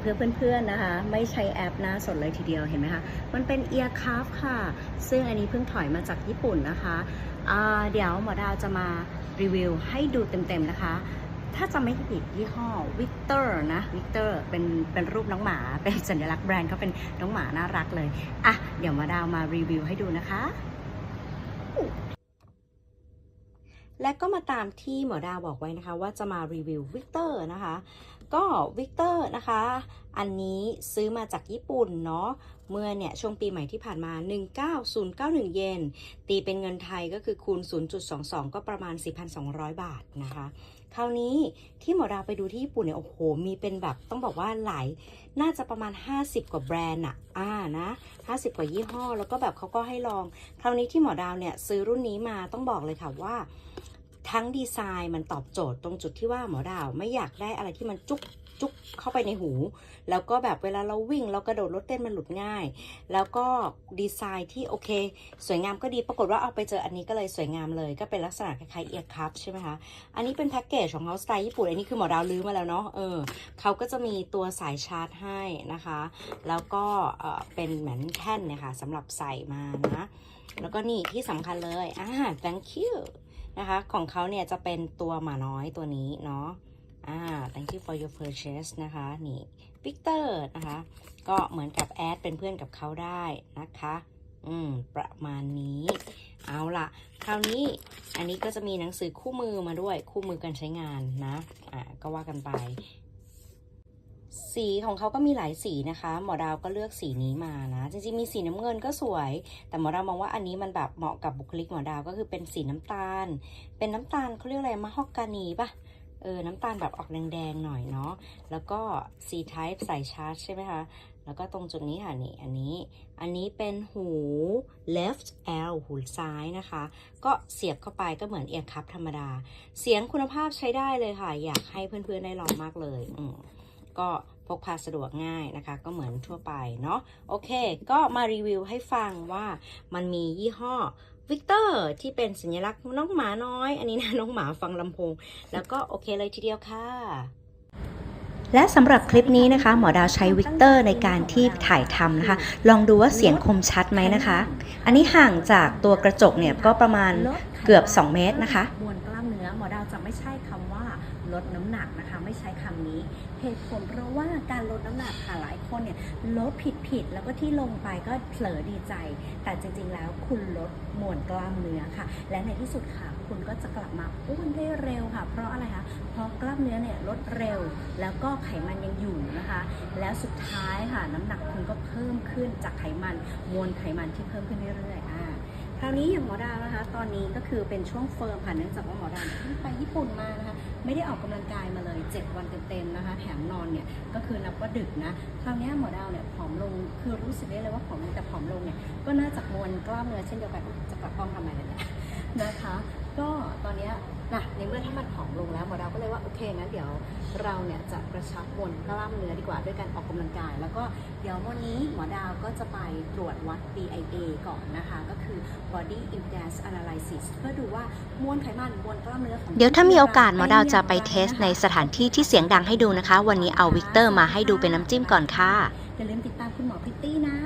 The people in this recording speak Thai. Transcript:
เพื่อเพื่อนๆนะคะ ไม่ใช้แอปหน้าสดเลยทีเดียวเห็นไหมคะ มันเป็น Ear Cuff ค่ะ ซึ่งอันนี้เพิ่งถอยมาจากญี่ปุ่นนะคะเดี๋ยวหมอดาวจะมารีวิวให้ดูเต็มๆนะคะถ้าจำไม่ผิดยี่ห้อวิกเตอร์นะวิกเตอร์เป็นเป็นรูปน้องหมา เป็นสัญลักษณ์แบรนด์เขาเป็นน้องหมาน่ารักเลย อะ เดี๋ยวหมาดาวมารีวิวให้ดูนะคะ และก็มาตามที่หมอดาวบอกไว้นะคะ ว่าจะมารีวิววิกเตอร์นะคะ ก็วิกเตอร์นะคะ อันนี้ซื้อมาจากญี่ปุ่นเนาะ เมื่อเนี่ยช่วงปีใหม่ที่ผ่านมา 19091 เยน ตีเป็นเงินไทยก็คือคูณ 0.22 ก็ประมาณ 4,200 บาทนะคะ คราวนี้ที่หมอดาวไปดูที่ญี่ปุ่นเนี่ย โอ้โห มีเป็นแบบต้องบอกว่าหลาย น่าจะประมาณ 50 กว่าแบรนด์อะอ่านะ 50 กว่ายี่ห้อ แล้วก็แบบเขาก็ให้ลอง คราวนี้ที่หมอดาวเนี่ยซื้อรุ่นนี้มาต้องบอกเลยค่ะว่า ทั้งดีไซน์มันตอบโจทย์ตรงจุดที่ว่าหมอดาวไม่อยากได้อะไรที่มันจุกจุกเข้าไปในหู แล้วก็แบบเวลาเราวิ่งเรากระโดดรถเต้นมันหลุดง่าย แล้วก็ดีไซน์ที่โอเค สวยงามก็ดีปรากฏว่าเอาไปเจออันนี้ก็เลยสวยงามเลย ก็เป็นลักษณะคล้ายๆเอียร์คัพใช่ไหมคะ อันนี้เป็นแพ็กเกจของเขาสไตล์ญี่ปุ่น อันนี้คือหมอดาวลื้อมาแล้วเนาะเออเขาก็จะมีตัวสายชาร์จให้นะคะ แล้วก็เออเป็นเหมือนแท่นเนี่ยค่ะสำหรับใส่มานะแล้วก็นี่ที่สำคัญเลยอ่า thank you นะคะ ของเขาเนี่ยจะเป็นตัวหมาน้อยตัวนี้เนาะอ่า thank you for your purchase นะคะ นี่วิกเตอร์นะคะ ก็เหมือนกับแอดเป็นเพื่อนกับเขาได้นะคะ อืม ประมาณนี้ เอาล่ะคราวนี้อันนี้ก็จะมีหนังสือคู่มือมาด้วยคู่มือการใช้งานนะ อ่า ก็ว่ากันไป สีของเขาก็มีหลายสีนะคะ หมอดาวก็เลือกสีนี้มานะ จริงๆมีสีน้ำเงินก็สวย แต่หมอดาวมองว่าอันนี้มันแบบเหมาะกับบุคลิกหมอดาวก็คือเป็นสีน้ำตาล เป็นน้ำตาลเขาเรียกอะไรมะฮอกกานีปะเออ น้ำตาลแบบออกแดงๆหน่อยเนาะ แล้วก็ C type ใส่ชาร์จใช่ไหมคะ แล้วก็ตรงจุดนี้ค่ะนี่ อันนี้ อันนี้เป็นหู left L หูซ้ายนะคะ ก็เสียบเข้าไปก็เหมือนเอียร์คัพธรรมดา เสียงคุณภาพใช้ได้เลยค่ะ อยากให้เพื่อนๆได้ลองมากเลย อืม ก็พกพาสะดวกง่ายนะคะ ก็เหมือนทั่วไปเนาะโอเค ก็มารีวิวให้ฟังว่ามันมียี่ห้อวิกเตอร์ที่เป็นสัญลักษณ์น้องหมาน้อย อันนี้นะน้องหมาฟังลำโพง แล้วก็โอเคเลยทีเดียวค่ะ และสำหรับคลิปนี้นะคะ หมอดาวใช้วิกเตอร์ในการที่ถ่ายทำนะคะ ลองดูว่าเสียงคมชัดไหมนะคะ อันนี้ห่างจากตัวกระจกเนี่ยก็ประมาณเกือบ 2 เมตรนะคะมวลกล้ามเนื้อหมอดาวจะไม่ใช่คำว่า ลดน้ำหนักนะคะ ไม่ใช้คำนี้เหตุผลเพราะว่าการลดน้ำหนักค่ะหลายคนเนี่ยลดผิดผิดแล้วก็ที่ลงไปก็เผลอดีใจ แต่จริงๆแล้วคุณลดมวลกล้ามเนื้อค่ะ และในที่สุดค่ะคุณก็จะกลับมาอ้วนได้เร็วค่ะ เพราะอะไรคะเพราะกล้ามเนื้อเนี่ยลดเร็ว แล้วก็ไขมันยังอยู่นะคะ แล้วสุดท้ายค่ะน้ำหนักคุณก็เพิ่มขึ้นจากไขมันมวลไขมันที่เพิ่มขึ้นเรื่อยๆอ่าคราวนี้อย่างหมอดาวนะคะ ตอนนี้ก็คือเป็นช่วงเฟิร์มค่ะเนื่องจากว่าหมอดาวเพิ่งไปญี่ปุ่นมานะคะ ไม่ได้ออกกำลังกายมาเลย 7 วันเต็มๆนะคะ แถมนอนเนี่ยก็คือนับว่าดึกนะคราวนี้หมอดาวเนี่ยผอมลงคือรู้สึกได้เลยว่าผอมลงแต่ผอมลงเนี่ยก็น่าจะมวลกล้ามเนื้อเช่นเดียวกันจะกลับกล้องทำไมเนี่ยนะคะ ก็ตอนเนี้ยนะในเมื่อถ้ามันผอมลงแล้วหมอดาวก็เลยว่าโอเคงั้นเดี๋ยวเราเนี่ยจะกระชับมวลกล้ามเนื้อดีกว่าด้วยการออกกำลังกาย แล้วก็เดี๋ยววันนี้หมอดาวก็จะไปตรวจวัด BIA ก่อนนะคะ ก็คือ Body Impedance Analysis เพื่อดูว่ามวลไขมันมวลกล้ามเนื้อของเดี๋ยวถ้ามีโอกาสหมอดาวจะไปเทสในสถานที่ที่เสียงดังให้ดูนะคะ วันนี้เอาวิกเตอร์มาให้ดูเป็นน้ำจิ้มก่อนค่ะอย่าลืมติดตามคุณหมอพริตตี้นะ